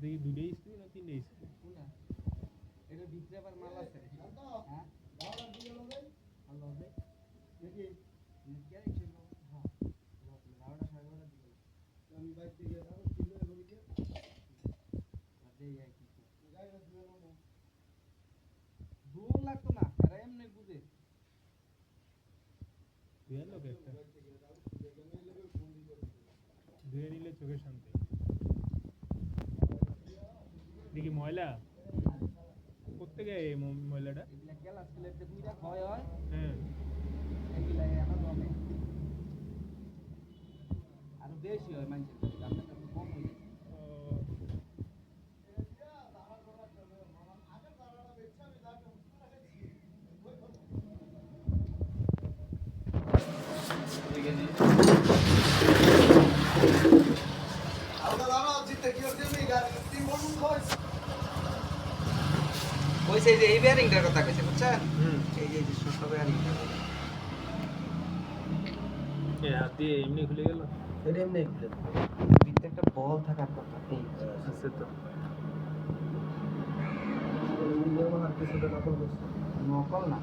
কি দুটো স্ত্রী না তিনটে স্ত্রী এটা ভিতরে আবার মাল আছে? হ্যাঁ? আমি বাইক থেকে যাব এগুলিকে। দূর লাগতো না এরা এমনি বুঝে। ধুয়ে লোক একটা। ধুয়ে নিলে চোখের শান্তি। দেখি ময়লা? কোথেকে এই ময়লাটা? হয়। আরও বেশি হয় মানুষের আপনার কাছে কম হয়ে যায় কইছে যে এই বেয়ারিংটার কথা কইছে বুঝছেন? হুম। এই যে এই যে ছোট বেয়ারিংটা এ হাত দিয়ে এমনি খুলে গেল? এটা এমনি খুলে ভিতরে একটা বল থাকার কথা। এই আছে তো। নকল না।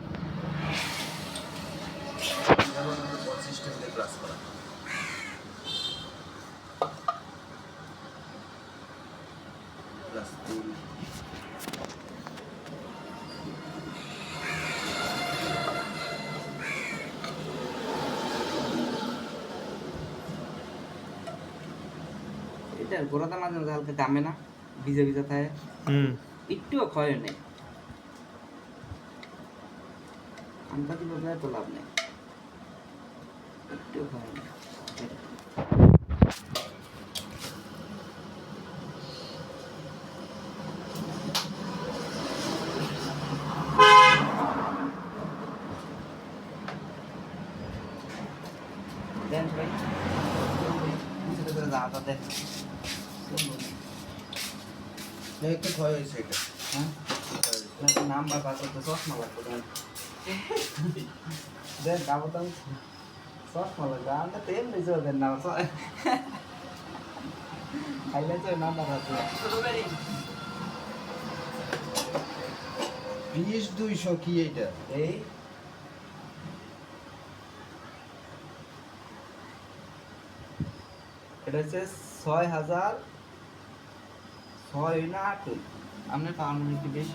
এটা গোড়াটা মাঝে মাঝে হালকা গামে না ভিজে ভিজে থাকে। একটুও ক্ষয় নেই। কি বলতে তো লাভ নেই। একটুও ক্ষয় নেই। দেন ভাই একটু ক্ষয় হয়েছে এটা। হ্যাঁ? নাম্বার পাস করতে চশমা লাগবে দেন দেন কাবো তো চশমা লাগবে আমরা তো এমনি চলে দেন না খাইলে তো নাম্বার আছে। বিশ দুইশো কি এটা? এই। এটা হচ্ছে ছয় হাজার ছয় না আট আপনার পাওয়ার একটু বেশি